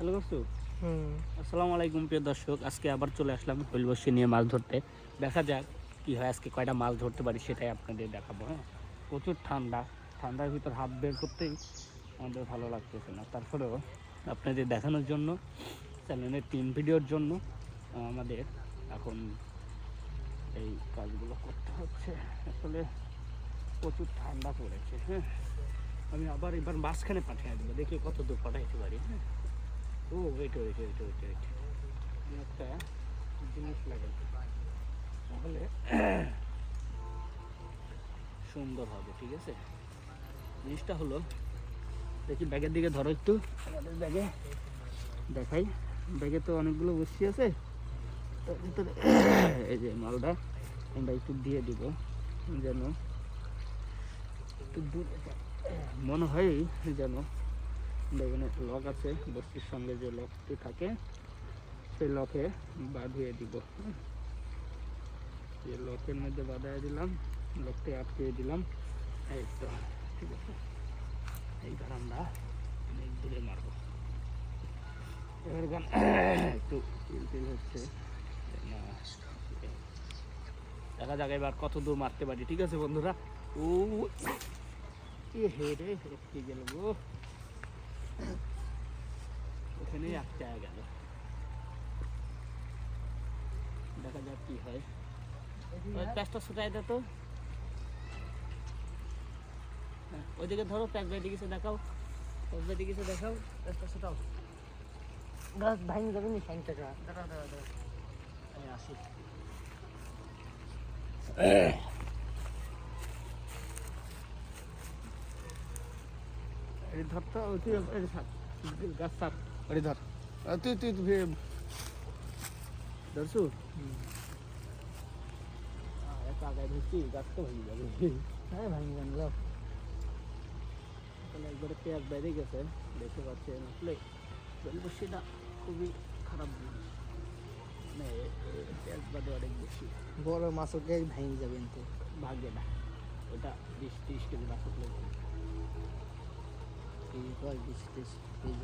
Hello করছ হুম। আসসালামু আলাইকুম প্রিয় দর্শক আজকে আবার চলে আসলাম হুইল বসে নিয়ে মাছ ধরতে। দেখা যাক কি হয় আজকে কয়টা মাছ ধরতে পারি সেটাই আপনাদের দেখাবো হ্যাঁ? প্রচুর ঠান্ডা ঠান্ডার ভিতর হাত বের করতেই আমাদের ভালো লাগতেছে না। তারপরেও আপনাদের দেখানোর জন্য চ্যানেলের টিম ভিডিওর জন্য আমাদের এখন এই কাজগুলো করতে হচ্ছে। আসলে প্রচুর ঠান্ডা পড়েছে হ্যাঁ? আমি আবার এবার মাঝখানে পাঠিয়ে দেবো দেখি কত দূর পাঠাইতে পারি হ্যাঁ? ও ওইটা ওইটা ওইটা ওইটা আমি একটা জিনিস লাগাই তাহলে সুন্দর হবে, ঠিক আছে? জিনিসটা হলো, দেখি ব্যাগের দিকে ধরো একটু। ব্যাগে, দেখাই। ব্যাগে তো অনেকগুলো বসি আছে। তার ভিতরে এই যে মালটা, আমরা একটু দিয়ে দিব, যেন একটু দূরে মনে হয় যেন এখানে লক আছে, বস্তির সঙ্গে যে লকটি থাকে, সেই লকে বাঁধিয়ে দিব। এই লকের মধ্যে বাঁধাই দিলাম, লকটি আটকিয়ে দিলাম। এই তো, ঠিক আছে। এইবার আমরা অনেক দূরে মারবো। এবার একটু হচ্ছে। দেখা যাক এবার কত দূর মারতে পারি, ঠিক আছে বন্ধুরা? ও, এ হে রে একটি গেল গো। ওখানেই একটা গেল। দেখা যাক কি হয়। ওই প্যাচটা ছুটাই দে তো। হ্যাঁ, ওইদিকে ধরো প্যাক বেডি কিছু দেখাও। প্যাক বেডি কিছু দেখাও। প্যাচটা ছুটাও। গাছ ভাঙি যাবে নি সাইন টাকা দাঁড়া দাঁড়া আমি আসি। ধরতো গাছ থাক। ওই ধর তুই তুই ধরছু আগায় ধরছি গাছ তো ভেঙে যাবে হ্যাঁ ভাঙি যান তাহলে একবারে পেঁয়াজ বেড়ে গেছে দেখতে পাচ্ছেন আসলে জলবসিটা খুবই খারাপ জিনিস মানে পেঁয়াজ বাদে অনেক বেশি বড় মাছ উঠলে ভাঙি যাবেন তো ভাগ্যে না ওটা বিশ তিরিশ কেজি মাছ উঠলে এই বিশ ত্রিশ এই